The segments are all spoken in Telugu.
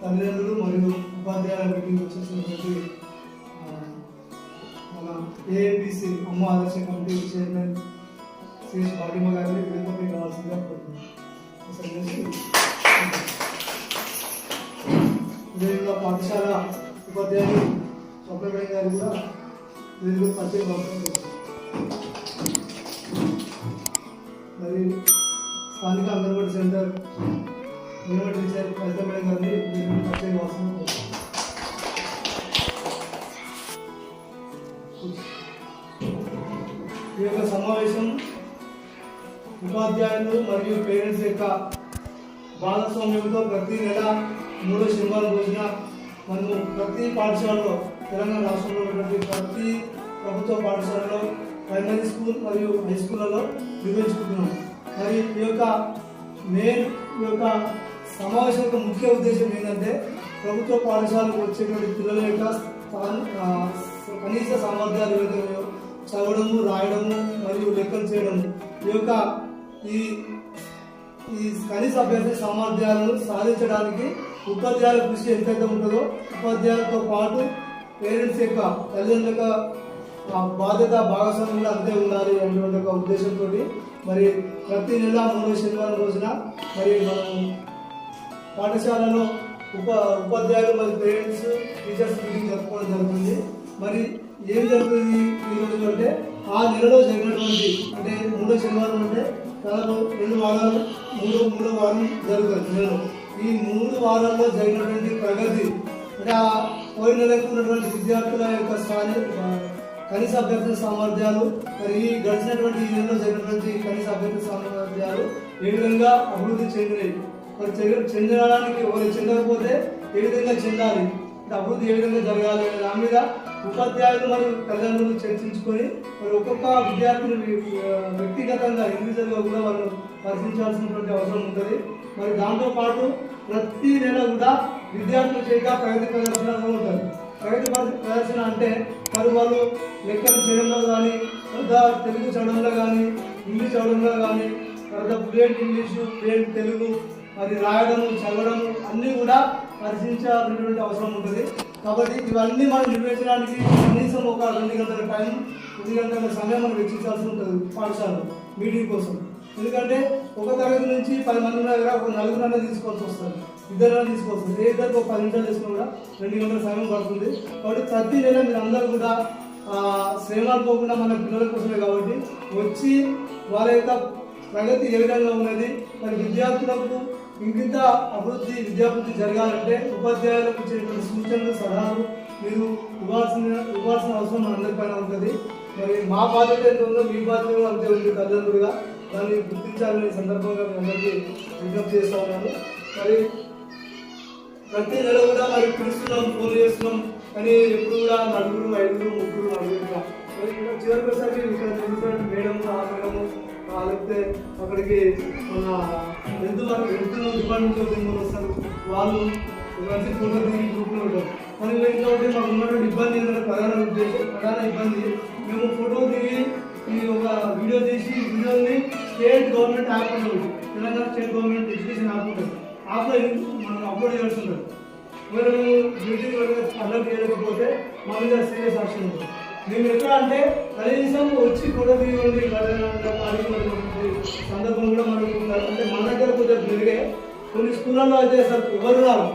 తల్లిదండ్రులు మరియు ఉపాధ్యాయుల మీటింగ్ వచ్చేసినటువంటి మన ఏఏపిసి అమ్మ ఆదర్శ కమిటీ చైర్మన్ శ్రీ ఫాటిమా గారిని వేదికపై కావాల్సిందిగా కోరుతున్నాను. పాఠశాల ఉపాధ్యాయులు స్వప్నపేట గారు కూడా వేదిక ప్రత్యేక మరి స్థానిక అంగన్వాడీ సెంటర్ టీచర్ కవితమేడం గారిని వేదిక పరిచయం ఈ యొక్క సమావేశం ఉపాధ్యాయులు మరియు పేరెంట్స్ యొక్క భాగస్వామ్యంతో ప్రతి నెల మూడో శనివారం రోజున మనము ప్రతి పాఠశాలలో తెలంగాణ రాష్ట్రంలో ఉన్నటువంటి ప్రతి ప్రభుత్వ పాఠశాలలో ప్రైమరీ స్కూల్ మరియు హై స్కూళ్ళలో నిర్వహించుకుంటున్నాం మరి ఈ యొక్క మెయిన్ ఈ యొక్క సమావేశం యొక్క ముఖ్య ఉద్దేశం ఏంటంటే ప్రభుత్వ పాఠశాలకు వచ్చేటువంటి పిల్లల యొక్క కనీస సామర్థ్యాలు ఏవైతే చదవడము రాయడము మరియు లెక్కలు చేయడము ఈ యొక్క ఈ ఈ కనీస అభ్యర్థి సామర్థ్యాలను సాధించడానికి ఉపాధ్యాయుల కృషి ఎంతైతే ఉంటుందో ఉపాధ్యాయులతో పాటు పేరెంట్స్ యొక్క తల్లిదండ్రుల బాధ్యత భాగస్వామ్యం కూడా అంతే ఉండాలి అనేటువంటి ఒక ఉద్దేశంతో మరి ప్రతి నెల మూడో శనివారం రోజున మరి మనం పాఠశాలలో ఉప ఉపాధ్యాయులు మరియు పేరెంట్స్ టీచర్స్ మీటింగ్ జరుపుకోవడం జరుగుతుంది. మరి ఏం జరుగుతుంది ఈ రోజు అంటే ఆ నెలలో జరిగినటువంటి అంటే మూడో శనివారం అంటే దాదాపు రెండు వారాలు మూడో మూడో వారం జరుగుతుంది నెలలో. ఈ మూడు వారాల్లో జరిగినటువంటి ప్రగతి అంటే ఆ పోయిన నెలకు ఉన్నటువంటి విద్యార్థుల యొక్క స్థానిక కనీస అభ్యర్థుల సామర్థ్యాలు మరి ఈ గడిచినటువంటి ఈ నెలలో జరిగినటువంటి కనీస అభ్యర్థుల సామర్థ్యాలు ఏ విధంగా అభివృద్ధి చెందినాయి మరి చెందడానికి ఎవరు చెందకపోతే ఏ విధంగా చెందాలి? అభివృద్ధి ఏ విధంగా జరగాలి అనే దాని మీద ఉపాధ్యాయులు మరియు తల్లిదండ్రులు చర్చించుకొని మరి ఒక్కొక్క విద్యార్థిని వ్యక్తిగతంగా ఇండివిజువల్గా కూడా వాళ్ళు పరిశీలించాల్సినటువంటి అవసరం ఉంటుంది. మరి దాంతోపాటు ప్రతి నెల కూడా విద్యార్థుల చేత ప్రగతి ప్రదర్శన ఉంటుంది. ప్రగతి ప్రదర్శన అంటే మరి వాళ్ళు లెక్కలు చేయడంలో కానీ లేదా తెలుగు చదవడంలో కానీ ఇంగ్లీష్ చదవడంలో కానీ తర్వాత ఫ్లూయెంట్ ఇంగ్లీషు ఫ్లూయెంట్ తెలుగు మరి రాయడము చదవడము అన్నీ కూడా పరిశీలించాల్సినటువంటి అవసరం ఉంటుంది. కాబట్టి ఇవన్నీ మనం నిర్వహించడానికి కనీసం ఒక రెండు గంటల టైం రెండు గంటల సమయం మనం వెచ్చించాల్సి ఉంటుంది పాఠశాలలో మీటింగ్ కోసం. ఎందుకంటే ఒక తరగతి నుంచి పది మంది ఉన్న దగ్గర ఒక నలుగురు తీసుకోవాల్సి వస్తుంది. ఇద్దరు తీసుకోవచ్చు ఏ ఇద్దరికి ఒక పది నిమిషాలు చేసుకుని కూడా రెండు గంటల సమయం పడుతుంది. కాబట్టి ప్రతి నెల మీరు అందరూ కూడా ఆ, శ్రమ మన పిల్లల కోసమే కాబట్టి వచ్చి వాళ్ళ యొక్క ప్రగతి ఏ విధంగా ఉన్నది? మరి విద్యార్థులకు ఇంకింత అభివృద్ధి విద్యాభివృద్ధి జరగాలంటే ఉపాధ్యాయులకు చేసిన సూచనలు సలహాలు మీరు ఇవ్వాల్సిన ఇవ్వాల్సిన అవసరం మనందరిపైన ఉంటుంది. మరి మా బాధ్యత ఎంత ఉందో మీ బాధ్యత కూడా అంతే ఉంది తల్లిదండ్రులుగా. దాన్ని గుర్తించాలని సందర్భంగా మిమ్మల్ని విజ్ఞప్తి చేస్తా ఉన్నాను. మరి ప్రతి నెల కూడా మరి పిలుస్తున్నాం ఫోన్ చేస్తున్నాం కానీ ఎప్పుడు కూడా నలుగురు ఐదుగురు ముగ్గురు నలుగురు మరి చివరికి ఒకసారి ఇక్కడ మేడం ఆ మేడము లేకపోతే అక్కడికి మన ఎద్దుల ఎద్దుల హెల్త్ డిపార్ట్మెంట్ నుంచి వస్తారు వాళ్ళు కలిసి ఫోటో దిగి గ్రూప్లో ఉంటారు. మరి వీటిలో కాబట్టి మాకు ఉన్నటువంటి ఇబ్బంది ఏంటంటే ప్రధాన ఉద్దేశం ప్రధాన ఇబ్బంది. మేము ఫోటో దిగి ఈ ఒక వీడియో తీసి వీడియోని స్టేట్ గవర్నమెంట్ యాప్ ఉంటుంది. Telangana state government education app ఉంటుంది. యాప్లో మనం అప్లోడ్ చేయాల్సి ఉంటుంది. ఒకవేళ మేము డ్యూటీకి అలర్ట్ చేయలేకపోతే మా మీద సీరియస్ ఆప్షన్ ఉంటుంది. మేము ఎట్లా అంటే కనీసం వచ్చి కూడా తీయండి సందర్భం కూడా మనకు అంటే మన దగ్గర కొంచెం పెరిగే కొన్ని స్కూళ్ళల్లో అయితే అసలు ఎవరు రారు.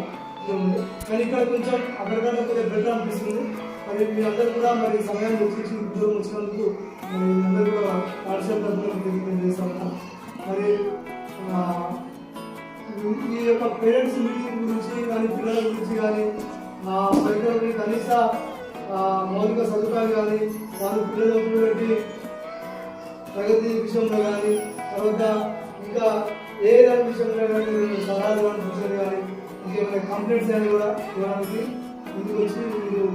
కానీ ఇక్కడ కొంచెం అక్కడికన్నా కొంచెం బెటర్ అనిపిస్తుంది. మరి మీరందరూ కూడా మరి సమయాన్ని వచ్చి ఉద్యోగం వచ్చినందుకు మరి అందరూ కూడా వాట్సాప్ తరఫున మరి ఆ, ఈ యొక్క పేరెంట్స్ మీటింగ్ గురించి కానీ పిల్లల గురించి కానీ పరికరం కనీస మౌలిక సదుపాయాలు కానీ వాళ్ళు పిల్లలు పెట్టి ప్రగతి విషయంలో కానీ తర్వాత ఇంకా ఏ దాని విషయంలో కానీ సలహాలు కానీ సూచనలు కానీ ఇంకేమైనా కంప్లైంట్స్ కానీ కూడా ఇవ్వడానికి ముందుకు వచ్చి మీరు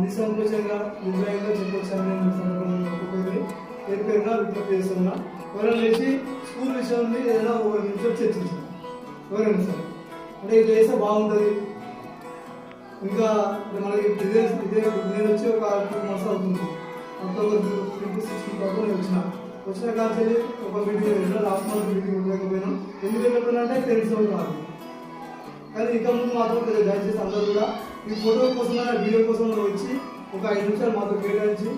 నిస్సంకోచంగా నిర్భయంగా చెప్పొచ్చని నేను సందర్భంగా పేరు పేరుగా విజ్ఞప్తి చేస్తున్నా. ఎవరైనా లేచి స్కూల్ విషయాన్ని ఏదైనా ఒక నిమిషం చర్చించాను ఎవరైనా సరే. అంటే ఇది చేస్తే బాగుంటుంది. ఇంకా మనకి ఇదే ఇదే నేను వచ్చి ఒక టూ మంత్స్ అవుతుంది. అక్టోబర్ ట్వంటీ సిక్స్టీన్ వరకు నేను వచ్చిన. వచ్చిన కాల్చేది ఒక మీటింగ్ వెళ్ళిన లాస్ట్ మంత్ మీటింగ్ ఉండలేకపోయినా ఎందుకు వెళ్ళకపోయినా అంటే తెలిసిన కాదు కానీ ఇంకా ముందు మాత్రం కొద్దిగా దయచేసి అందరూ కూడా ఈ ఫోటో కోసం వీడియో కోసం వచ్చి ఒక ఐదు నిమిషాలు మాతో కేటాయించి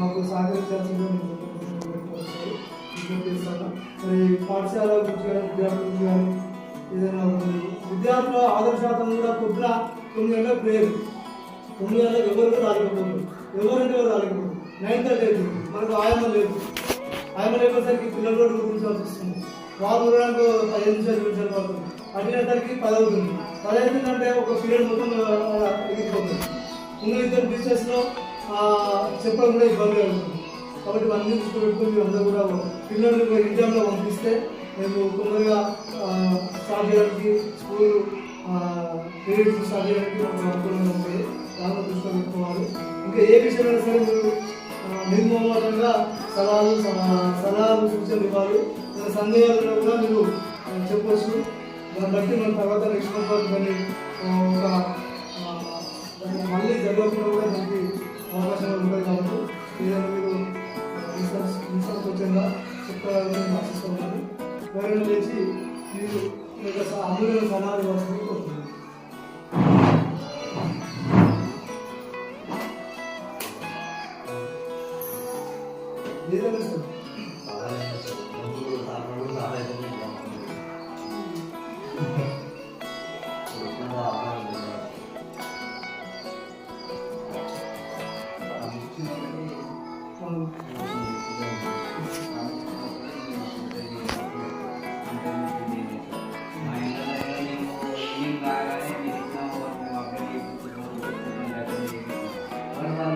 మాకు సహకరించాల్సిందిగా మరి పాఠశాల గురించి కానీ విద్యార్థుల గురించి కానీ ఏదైనా విద్యార్థుల ఆదర్శాతం కూడా పొద్దున తొమ్మిది గంటలకు ప్రేయర్. తొమ్మిది గంటలకు ఎవరు రాలేకపోతుంది ఎవరంటే ఎవరు రాలేకపోతుంది నైన్ లేదు. మనకు ఆయమ లేదు. ఆయమ లేకపోయేసరికి పిల్లలు కూడా గురించాల్సి వస్తుంది. వాళ్ళు ఉండడానికి పదిహేను నిమిషాలు నిమిషాలు పడుతుంది. అడిగినసరికి పదవుతుంది. అవుతుంది పది ఒక పీరియడ్ మొత్తం ఆ, ఎగిరిపోతుంది. ఉన్న ఇద్దరు టీచర్స్లో చెప్పడం కూడా ఇబ్బంది అవుతుంది కాబట్టి ఇవన్నీ దృష్టిలో పెట్టుకుని అందరూ కూడా పిల్లలు ఎగ్జామ్లో పంపిస్తే మేము తొందరగా స్టార్ట్ చేయడానికి స్కూల్ పీరియడ్స్ స్టార్ట్ అనుకూలంగా ఉంటుంది దాంట్లో దృష్టిలో పెట్టుకోవాలి ఇంకా ఏ విషయమైనా సరే మీరు నిర్మూలంగా సలహాలు సలహాలు సూచనలు ఇవ్వాలి. సందేహాలు కూడా మీరు ఆ, చెప్పవచ్చు దాన్ని బట్టి మన తర్వాత నెక్స్ట్ మంత్ దాన్ని ఒక మళ్ళీ జరగకుండా కూడా మనకి అవకాశం ఉంటుంది కాబట్టి ఏదైనా మీరు ఇన్సూరెన్స్ ఇన్సూరెన్స్ వచ్చేలా చెప్తారని ఆశిస్తున్నాను. వేరే లేచి 嗯